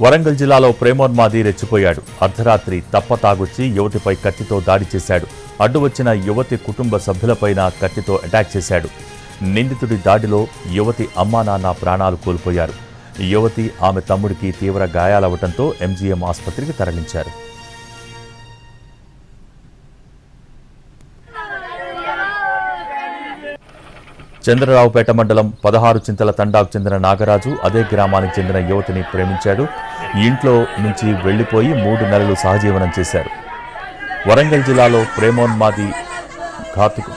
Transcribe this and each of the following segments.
వరంగల్ జిల్లాలో ప్రేమోన్మాది రెచ్చిపోయాడు. అర్ధరాత్రి తప్ప తాగుచ్చి యువతిపై కత్తితో దాడి చేశాడు. అడ్డు వచ్చిన యువతి కుటుంబ సభ్యులపైన కత్తితో అటాక్ చేశాడు. నిందితుడి దాడిలో యువతి అమ్మా నాన్న ప్రాణాలు కోల్పోయారు. యువతి ఆమె తమ్ముడికి తీవ్ర గాయాలవటంతో ఎంజీఎం ఆసుపత్రికి తరలించారు. చంద్రరావుపేట మండలం పదహారు చింతల తండాకు చెందిన నాగరాజు అదే గ్రామానికి చెందిన యువతిని ప్రేమించాడు. ఈ ఇంట్లో నుంచి వెళ్ళిపోయి మూడు నెలలు సహజీవనం చేశారు. వరంగల్ జిల్లాలో ప్రేమోన్మాది ఘాతుకు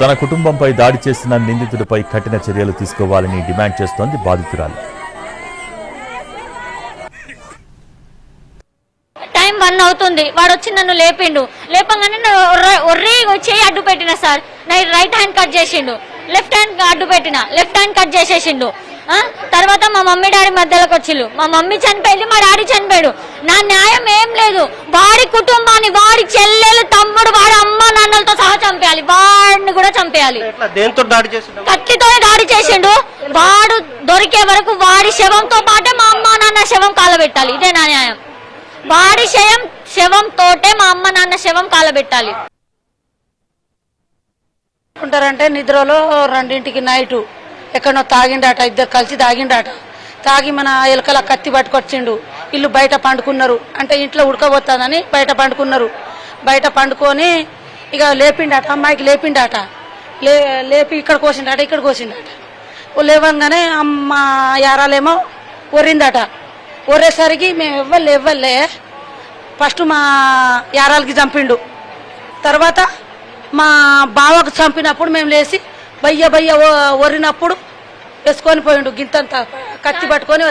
తన కుటుంబంపై దాడి చేసిన నిందితుడిపై కఠిన చర్యలు తీసుకోవాలని డిమాండ్ చేస్తోంది బాధితురాలు. టైం వన్ అవుతుంది. వాడు వచ్చి నన్ను లేపిండు. లేపంగానే నన్ను ఒర్ర- చేయి అడ్డు పెట్టిన సార్. నా రైట్ హ్యాండ్ కట్ చేసిండు. లెఫ్ట్ హ్యాండ్ అడ్డు పెట్టిన. లెఫ్ట్ హ్యాండ్ కట్ చేసేసిండు. ఆ? తర్వాత మా మమ్మీ డాడీ మధ్యలోకి వచ్చిళ్ళు. మా మమ్మీ చనిపోయింది మా డాడీ చనిపోయాడు. నా న్యాయం ఏం లేదు. వాడి కుటుంబాన్ని వాడి చెల్లెలు తమ్ముడు చంపేయాలి ఎట్లా దేంతో దాడి చేసిండు? కత్తితోనే దాడి చేసిండు. వాడు దొరికే వరకు వాడి శవంతో పాటే మా అమ్మ నాన్న శవం కాలబెట్టాలి. ఇదే నా న్యాయం. వాడి శవం శవం తోటే మా అమ్మ నాన్న శవం కాలబెట్టాలి. ఉంటారంటే నిద్రలో రెండింటికి నైటు. ఎక్కడో తాగిండాట ఇద్దరు కలిసి తాగిండాట. తాగి మన ఎలకల కత్తి పట్టుకొచ్చిండు. ఇల్లు బయట పండుకున్నారు. అంటే ఇంట్లో ఉడకబోతుందని బయట పండుకున్నారు. బయట పండుకొని ఇక లేపిండాట అమ్మాయికి లేపిండాట. లే లేపి ఇక్కడ కోసిండట ఇక్కడ కోసిండట. లేవంగానే అమ్మ యారాలేమో ఒర్రిందట. ఒర్రేసరికి మేము ఇవ్వలే ఇవ్వలే ఫస్ట్ మా యారాలకి చంపిండు. తర్వాత మా బావకు చంపినప్పుడు మేము లేచి బయ్య బయ్య ఒరినప్పుడు వేసుకొని పోయిండు. గింతంత కత్తి పట్టుకొని